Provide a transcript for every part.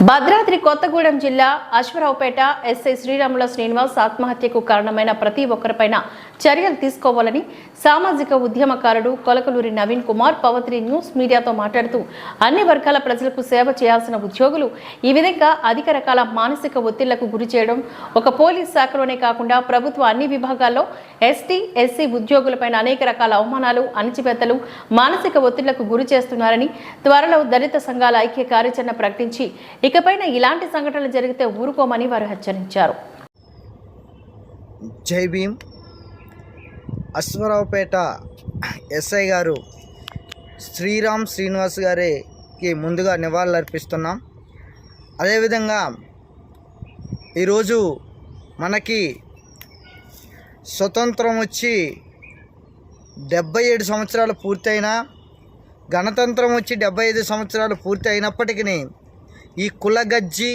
భద్రాద్రి కొత్తగూడెం జిల్లా అశ్వరావుపేట ఎస్ఐ శ్రీరాముల శ్రీనివాస్ ఆత్మహత్యకు కారణమైన ప్రతి ఒక్కరిపైన చర్యలు తీసుకోవాలని సామాజిక ఉద్యమకారుడు కొలకలూరి నవీన్ కుమార్ పవత్రి న్యూస్ మీడియాతో మాట్లాడుతూ అన్ని వర్గాల ప్రజలకు సేవ చేయాల్సిన ఉద్యోగులు ఈ విధంగా అధిక రకాల మానసిక ఒత్తిళ్ళకు గురి చేయడం ఒక పోలీస్ శాఖలోనే కాకుండా ప్రభుత్వ అన్ని విభాగాల్లో ఎస్టీ ఎస్సీ ఉద్యోగులపైన అనేక రకాల అవమానాలు అణచివేతలు మానసిక ఒత్తిళ్ళకు గురి చేస్తున్నారని త్వరలో దళిత సంఘాల ఐక్య కార్యాచరణ ప్రకటించి ఇకపైన ఇలాంటి సంఘటనలు జరిగితే ఊరుకోమని వారు హెచ్చరించారు. జై భీమ్. అశ్వరావుపేట ఎస్ఐ గారు శ్రీరామ్ శ్రీనివాస్ గారికి ముందుగా నివాళులు అర్పిస్తున్నాం అదేవిధంగా ఈరోజు మనకి స్వతంత్రం వచ్చి డెబ్బై ఏడు సంవత్సరాలు పూర్తయినా గణతంత్రం వచ్చి డెబ్బై ఐదు సంవత్సరాలు పూర్తి అయినప్పటికీ ఈ కుల గజ్జి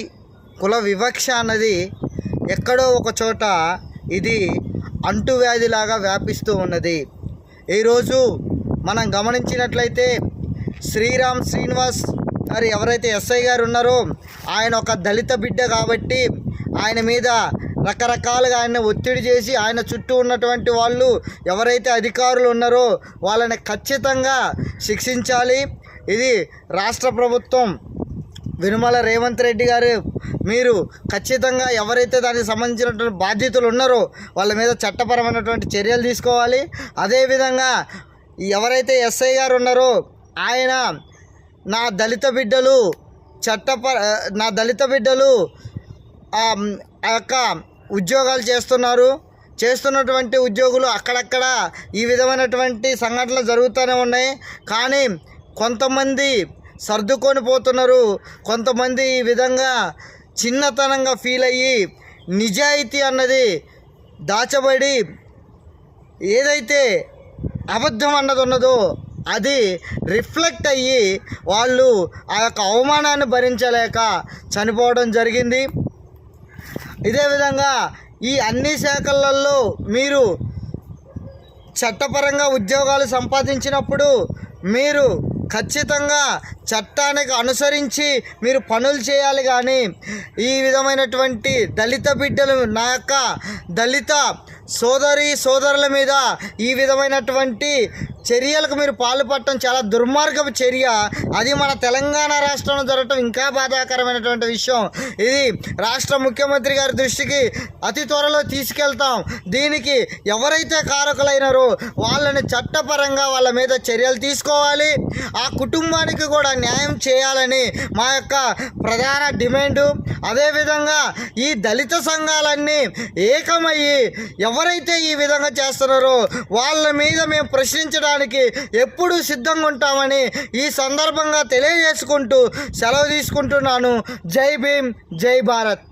కుల వివక్ష అన్నది ఎక్కడో ఒక చోట ఇది అంటువ్యాధిలాగా వ్యాపిస్తూ ఉన్నది. ఈరోజు మనం గమనించినట్లయితే శ్రీరామ్ శ్రీనివాస్ గారు ఎవరైతే ఎస్ఐ గారు ఉన్నారో ఆయన ఒక దళిత బిడ్డ కాబట్టి ఆయన మీద రకరకాలుగా ఆయన ఒత్తిడి చేసి ఆయన చుట్టూ ఉన్నటువంటి వాళ్ళు ఎవరైతే అధికారులు ఉన్నారో వాళ్ళని ఖచ్చితంగా శిక్షించాలి. ఇది రాష్ట్ర ప్రభుత్వం వినుమల రేవంత్ రెడ్డి గారు మీరు ఖచ్చితంగా ఎవరైతే దానికి సంబంధించినటువంటి బాధ్యతలు ఉన్నారో వాళ్ళ మీద చట్టపరమైనటువంటి చర్యలు తీసుకోవాలి. అదేవిధంగా ఎవరైతే ఎస్ఐ గారు ఉన్నారో ఆయన నా దళిత బిడ్డలు చట్టప నా దళిత బిడ్డలు ఆ ఆ యొక్క ఉద్యోగాలు చేస్తున్నారు. చేస్తున్నటువంటి ఉద్యోగులు అక్కడక్కడ ఈ విధమైనటువంటి సంఘటనలు జరుగుతూనే ఉన్నాయి. కానీ కొంతమంది సర్దుకొని పోతున్నారు. కొంతమంది ఈ విధంగా చిన్నతనంగా ఫీల్ అయ్యి నిజాయితీ అన్నది దాచబడి ఏదైతే అబద్ధం అన్నది ఉన్నదో అది రిఫ్లెక్ట్ అయ్యి వాళ్ళు ఆ యొక్క అవమానాన్ని భరించలేక చనిపోవడం జరిగింది. ఇదే విధంగా ఈ అన్ని శాఖలలో మీరు చట్టపరంగా ఉద్యోగాలు సంపాదించినప్పుడు మీరు ఖచ్చితంగా చట్టానికి అనుసరించి మీరు పనులు చేయాలి కానీ ఈ విధమైనటువంటి దళిత బిడ్డలు నా యొక్క దళిత సోదరి సోదరుల మీద ఈ విధమైనటువంటి చర్యలకు మీరు పాల్పడటం చాలా దుర్మార్గపు చర్య. అది మన తెలంగాణ రాష్ట్రంలో జరగటం ఇంకా బాధాకరమైనటువంటి విషయం. ఇది రాష్ట్ర ముఖ్యమంత్రి గారి దృష్టికి అతి త్వరలో తీసుకెళ్తాం. దీనికి ఎవరైతే కారకులైనారో వాళ్ళని చట్టపరంగా వాళ్ళ మీద చర్యలు తీసుకోవాలి. ఆ కుటుంబానికి కూడా న్యాయం చేయాలని మా యొక్క ప్రధాన డిమాండు. అదేవిధంగా ఈ దళిత సంఘాలన్నీ ఏకమయ్యి ఎవరైతే ఈ విధంగా చేస్తున్నారో వాళ్ళ మీద మేము ప్రశ్నించడానికి ఎప్పుడూ సిద్ధంగా ఉంటామని ఈ సందర్భంగా తెలియజేసుకుంటూ సెలవు తీసుకుంటున్నాను. జై భీమ్ జై భారత్.